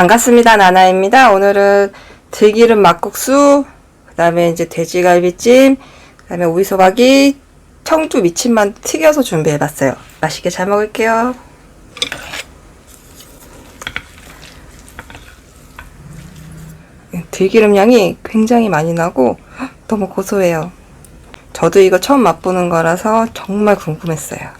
반갑습니다. 나나입니다. 오늘은 들기름 막국수, 그 다음에 이제 돼지갈비찜, 그 다음에 오이소박이, 청주 미침만 튀겨서 준비해봤어요. 맛있게 잘 먹을게요. 들기름 향이 굉장히 많이 나고 너무 고소해요. 저도 이거 처음 맛보는 거라서 정말 궁금했어요.